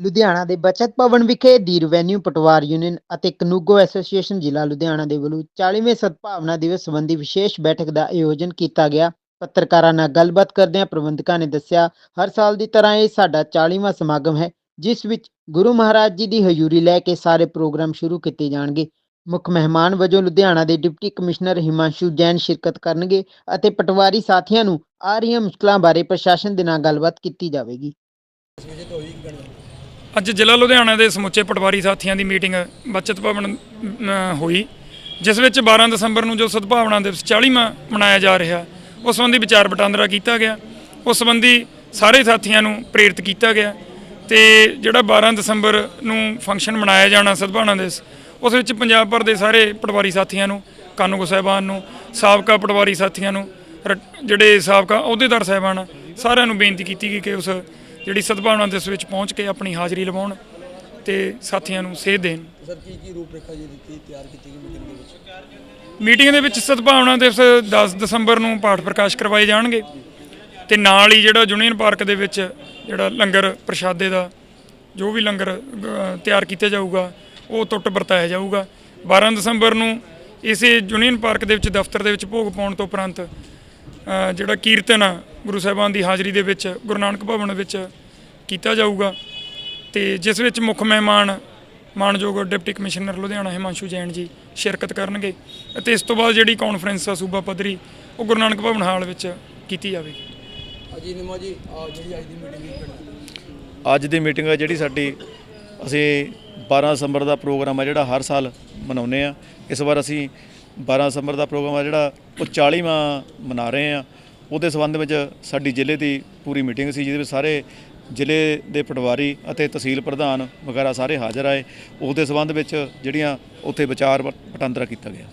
ਲੁਧਿਆਣਾ ਦੇ ਬਚਤ ਭਵਨ ਵਿਖੇ ਦੀ ਰੈਵਨਿਊ ਪਟਵਾਰ ਯੂਨੀਅਨ ਅਤੇ ਕਨੂਗੋ ਐਸੋਸੀਏਸ਼ਨ ਜ਼ਿਲ੍ਹਾ ਲੁਧਿਆਣਾ ਦੇ ਵੱਲੋਂ 40ਵੇਂ ਸਦਭਾਵਨਾ ਦਿਵਸ ਸੰਬੰਧੀ ਵਿਸ਼ੇਸ਼ ਬੈਠਕ ਦਾ ਆਯੋਜਨ ਕੀਤਾ ਗਿਆ। ਪੱਤਰਕਾਰਾਂ ਨਾਲ ਗੱਲਬਾਤ ਕਰਦਿਆਂ ਪ੍ਰਬੰਧਕਾਂ ਨੇ ਦੱਸਿਆ, ਹਰ ਸਾਲ ਦੀ ਤਰ੍ਹਾਂ ਇਹ ਸਾਡਾ 40ਵਾਂ ਸਮਾਗਮ ਹੈ, ਜਿਸ ਵਿੱਚ ਗੁਰੂ ਮਹਾਰਾਜ ਜੀ ਦੀ ਹਜ਼ੂਰੀ ਲੈ ਕੇ ਸਾਰੇ ਪ੍ਰੋਗਰਾਮ ਸ਼ੁਰੂ ਕੀਤੇ ਜਾਣਗੇ। ਮੁੱਖ ਮਹਿਮਾਨ ਵਜੋਂ ਲੁਧਿਆਣਾ ਦੇ ਡਿਪਟੀ ਕਮਿਸ਼ਨਰ ਹਿਮਾਂਸ਼ੂ ਜੈਨ ਸ਼ਿਰਕਤ ਕਰਨਗੇ ਅਤੇ ਪਟਵਾਰੀ ਸਾਥੀਆਂ ਨੂੰ ਆ ਰਹੀਆਂ ਮੁਸ਼ਕਲਾਂ ਬਾਰੇ ਪ੍ਰਸ਼ਾਸਨ ਦੇ ਨਾਲ ਗੱਲਬਾਤ ਕੀਤੀ ਜਾਵੇਗੀ। ਅੱਜ ਜ਼ਿਲ੍ਹਾ ਲੁਧਿਆਣਾ ਦੇ ਸਮੁੱਚੇ ਪਟਵਾਰੀ ਸਾਥੀਆਂ ਦੀ ਮੀਟਿੰਗ ਬਚਤ ਭਵਨ ਹੋਈ, ਜਿਸ ਵਿੱਚ 12 ਦਸੰਬਰ ਨੂੰ ਜੋ ਸਦਭਾਵਨਾ ਦਿਵਸ 40ਵਾਂ ਮਨਾਇਆ ਜਾ ਰਿਹਾ, ਉਸ ਸੰਬੰਧੀ ਵਿਚਾਰ ਵਟਾਂਦਰਾ ਕੀਤਾ ਗਿਆ, ਉਸ ਸੰਬੰਧੀ ਸਾਰੇ ਸਾਥੀਆਂ ਨੂੰ ਪ੍ਰੇਰਿਤ ਕੀਤਾ ਗਿਆ ਤੇ ਜਿਹੜਾ 12 ਦਸੰਬਰ ਨੂੰ ਫੰਕਸ਼ਨ ਮਨਾਇਆ ਜਾਣਾ ਸਦਭਾਵਨਾ ਦਿਵਸ, ਉਸ ਵਿੱਚ ਪੰਜਾਬ ਭਰ ਦੇ ਸਾਰੇ ਪਟਵਾਰੀ ਸਾਥੀਆਂ ਨੂੰ, ਕਾਨੂੰਗੋ ਸਾਹਿਬਾਨ ਨੂੰ, ਸਾਬਕਾ ਪਟਵਾਰੀ ਸਾਥੀਆਂ ਨੂੰ, ਰ- ਜਿਹੜੇ ਸਾਬਕਾ ਅਹੁਦੇਦਾਰ ਸਾਹਿਬਾਨ ਸਾਰਿਆਂ ਨੂੰ ਬੇਨਤੀ ਕੀਤੀ ਗਈ ਕਿ ਉਸ ਜਿਹੜੀ ਸਦਭਾਵਨਾ ਦਿਵਸ ਵਿੱਚ ਪਹੁੰਚ ਕੇ ਆਪਣੀ ਹਾਜ਼ਰੀ ਲਵਾਉਣ ਤੇ ਸਾਥੀਆਂ ਨੂੰ ਸੇਧ ਦੇਣ। ਸਰ ਕੀ ਕੀ ਰੂਪਰੇਖਾ ਜੀ ਦਿੱਤੀ ਤਿਆਰ ਕੀਤੀ ਗਈ ਮੀਟਿੰਗ ਦੇ ਵਿੱਚ? ਮੀਟਿੰਗ ਦੇ ਵਿੱਚ ਸਦਭਾਵਨਾ ਦਿਵਸ 10 ਦਸੰਬਰ ਨੂੰ ਪਾਠ ਪ੍ਰਕਾਸ਼ ਕਰਵਾਏ ਜਾਣਗੇ ਤੇ ਨਾਲ ਹੀ ਜਿਹੜਾ ਯੂਨੀਅਨ ਪਾਰਕ ਦੇ ਵਿੱਚ ਜਿਹੜਾ ਲੰਗਰ ਪ੍ਰਸ਼ਾਦੇ ਦਾ ਜੋ ਵੀ ਲੰਗਰ ਤਿਆਰ ਕੀਤਾ ਜਾਊਗਾ ਉਹ ਟੁੱਟ ਵਰਤਾਇਆ ਜਾਊਗਾ। 12 ਦਸੰਬਰ ਨੂੰ ਇਸੇ ਯੂਨੀਅਨ ਪਾਰਕ ਦੇ ਵਿੱਚ ਦਫ਼ਤਰ ਦੇ ਵਿੱਚ ਭੋਗ ਪਾਉਣ ਤੋਂ ਉਪਰੰਤ ਜਿਹੜਾ ਕੀਰਤਨ ਗੁਰੂ ਸਾਹਿਬਾਨ ਦੀ ਹਾਜ਼ਰੀ ਦੇ ਵਿੱਚ ਗੁਰੂ ਨਾਨਕ ਭਵਨ ਵਿੱਚ ਕੀਤਾ ਜਾਊਗਾ। ਤੇ ਜਿਸ ਵਿੱਚ ਮੁੱਖ ਮਹਿਮਾਨ ਮਾਨਯੋਗ ਡਿਪਟੀ ਕਮਿਸ਼ਨਰ ਲੁਧਿਆਣਾ ਹਿਮਾਂਸ਼ੂ ਜੈਨ ਜੀ ਸ਼ਿਰਕਤ ਕਰਨਗੇ ਅਤੇ ਇਸ ਤੋਂ ਬਾਅਦ ਜਿਹੜੀ ਕਾਨਫਰੰਸ ਆ ਸੂਬਾ ਪੱਧਰੀ ਉਹ ਗੁਰੂ ਨਾਨਕ ਭਵਨ ਹਾਲ ਵਿੱਚ ਕੀਤੀ ਜਾਵੇਗੀ। ਅਜੀ ਨਿਮਾ ਜੀ ਜਿਹੜੀ ਅੱਜ ਦੀ ਮੀਟਿੰਗ ਅੱਜ ਦੀ ਮੀਟਿੰਗ ਹੈ ਜਿਹੜੀ ਸਾਡੀ ਅਸੀਂ 12 ਦਸੰਬਰ ਦਾ ਪ੍ਰੋਗਰਾਮ ਹੈ ਜਿਹੜਾ ਹਰ ਸਾਲ ਮਨਾਉਂਦੇ ਆ। ਇਸ ਵਾਰ ਅਸੀਂ 12 ਦਸੰਬਰ ਦਾ ਪ੍ਰੋਗਰਾਮ ਹੈ ਜਿਹੜਾ ਉਹ 40ਵਾਂ ਮਨਾ ਰਹੇ ਆ। ਉਹਦੇ ਸੰਬੰਧ ਵਿੱਚ ਸਾਡੀ ਜ਼ਿਲ੍ਹੇ ਦੀ ਪੂਰੀ ਮੀਟਿੰਗ ਸੀ ਜਿਹਦੇ ਵਿੱਚ ਸਾਰੇ ਜ਼ਿਲ੍ਹੇ ਦੇ ਪਟਵਾਰੀ ਅਤੇ ਤਹਿਸੀਲ ਪ੍ਰਧਾਨ ਵਗੈਰਾ ਸਾਰੇ ਹਾਜ਼ਰ ਆਏ। ਉਹਦੇ ਸੰਬੰਧ ਵਿੱਚ ਜਿਹੜੀਆਂ ਉੱਥੇ ਵਿਚਾਰ ਵਟਾਂਦਰਾ ਕੀਤਾ ਗਿਆ।